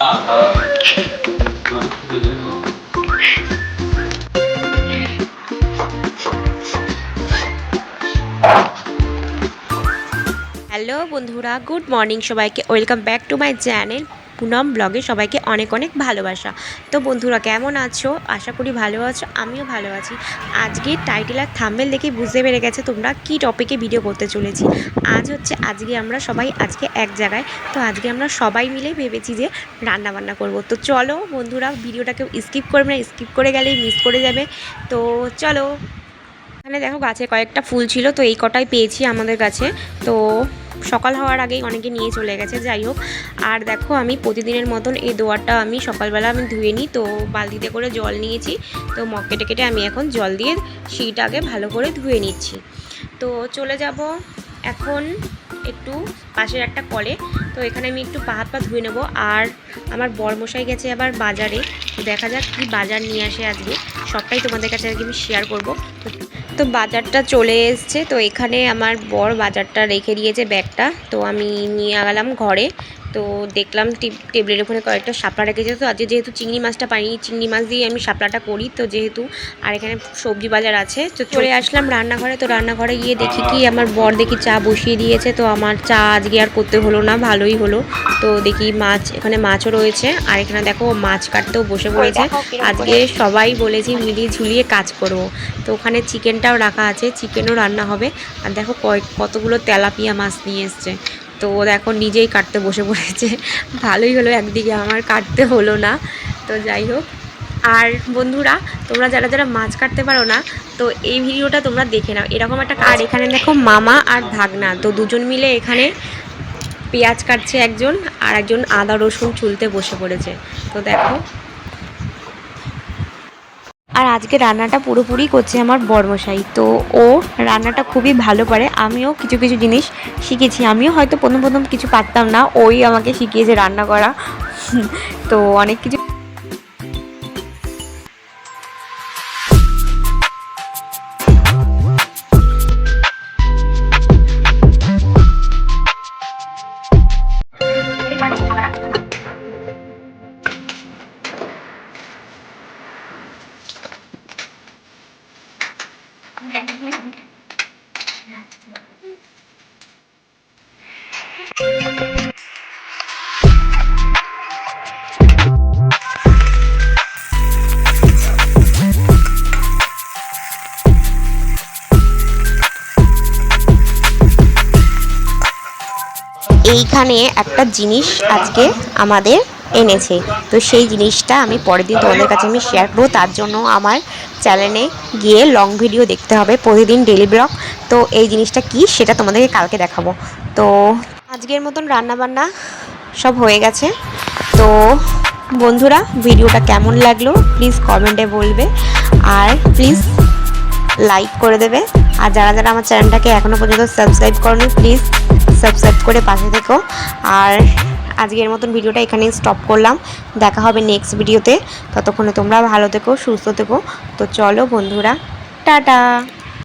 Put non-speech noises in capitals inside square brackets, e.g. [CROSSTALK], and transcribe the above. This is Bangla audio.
হ্যালো বন্ধুরা গুড মর্নিং সবাইকে। Welcome back to my channel Poonam ব্লগে সবাইকে অনেক অনেক ভালোবাসা। তো বন্ধুরা, কেমন আছো? আশা করি ভালো আছো, আমিও ভালো আছি। আজকে টাইটেল আর থাম্বেল দেখে বুঝতে পেরে গেছে তোমরা কি টপিকে ভিডিও করতে চলেছি। আজ হচ্ছে আজকে আমরা সবাই আজকে এক জায়গায়, তো আজকে আমরা সবাই মিলে ভেবেছি যে রান্না বান্না করব। তো চলো বন্ধুরা, ভিডিওটাকে স্কিপ করবে না স্কিপ করে গেলেই মিস করে যাবে। তো চলো। এখানে দেখো গাছে কয়েকটা ফুল ছিল, তো এই কটাই পেয়েছি আমাদের কাছে তো সকাল হওয়ার আগেই অনেকে নিয়ে চলে গেছে, যাই হোক। আর দেখো, আমি প্রতিদিনের মতন এই দোয়ারটা আমি সকালবেলা আমি ধুয়ে নিই, তো বালতিতে করে জল নিয়েছি। তো মগ কেটে কেটে আমি এখন জল দিয়ে শিটাকে ভালো করে ধুয়ে নিচ্ছি। তো চলে যাব এখন একটু পাশের একটা কলে। তো এখানে আমি একটু পা হাত পা ধুয়ে নেব। আর আমার বরমশাই গেছে আবার বাজারে। তো দেখা যাক কি বাজার নিয়ে আসে আজকে। সবটাই তোমাদের কাছে আজকে আমি শেয়ার করব। তো বাজারটা চলে এসছে, তো এখানে আমার বর বাজারটা রেখে দিয়েছে ব্যাগটা, তো আমি নিয়ে গেলাম ঘরে। তো দেখলাম টেবিলের ওখানে কয়েকটা শাপলা রেখেছে তো আজকে যেহেতু চিংড়ি মাছটা পাইনি চিংড়ি মাছ দিয়ে আমি শাপলাটা করি। তো যেহেতু আর এখানে সবজি বাজার আছে তো চলে আসলাম রান্নাঘরে। তো রান্নাঘরে গিয়ে দেখি কি আমার বর দেখি চা বসিয়ে দিয়েছে। তো আমার চা আজকে আর করতে হলো না ভালোই হলো। তো দেখি মাছ এখানে মাছও রয়েছে। আর এখানে দেখো মাছ কাটতেও বসে পড়েছে। আজকে সবাই বলেছি মিলিয়ে ঝুলিয়ে কাজ করব। তো ওখানে চিকেনটাও রাখা আছে চিকেনও রান্না হবে। আর দেখো কয়েক কতগুলো তেলাপিয়া মাছ নিয়ে এসছে। তো ও দেখো নিজেই কাটতে বসে পড়েছে। ভালোই হলো একদিকে আমার কাটতে হলো না। তো যাই হোক। আর বন্ধুরা, তোমরা যারা যারা মাছ কাটতে পারো না, তো এই ভিডিওটা তোমরা দেখে নাও। এরকম একটা আর এখানে দেখো মামা আর ভাগনা, তো দুজন মিলে এখানে পেঁয়াজ কাটছে একজন আর একজন আদা রসুন চুলতে বসে পড়েছে। তো দেখো আর আজকে রান্নাটা পুরোপুরি করছে আমার বর্মশাই। তো ও রান্নাটা খুবই ভালো পারে। আমিও কিছু কিছু জিনিস শিখেছি। আমিও হয়তো প্রথম প্রথম কিছু পারতাম না। ওই আমাকে শিখিয়েছে রান্না করা। [LAUGHS] তো অনেক কিছু এইখানে একটা জিনিস আজকে আমাদের এনেছে। তো সেই জিনিসটা আমি পরের দিন তোমাদের কাছে আমি শেয়ার করব। তার জন্য আমার চ্যানেলে গিয়ে লং ভিডিও দেখতে হবে, প্রতিদিন ডেলি ব্লগ তো এই জিনিসটা কি সেটা তোমাদেরকে কালকে দেখাবো। তো আজকের মতন রান্নাবান্না সব হয়ে গেছে। তো বন্ধুরা, ভিডিওটা কেমন লাগল প্লিজ কমেন্টে বলবে। আর প্লিজ লাইক করে দেবে। আর যারা যারা আমার চ্যানেলটাকে এখনও পর্যন্ত সাবস্ক্রাইব করনি প্লিজ সাবস্ক্রাইব করে পাশে থেকো। আর আজকের মতন ভিডিওটা এখানেই স্টপ করলাম। দেখা হবে নেক্সট ভিডিওতে ততক্ষণে তোমরা ভালো থেকো, সুস্থ থেকো। তো চলো বন্ধুরা, টাটা!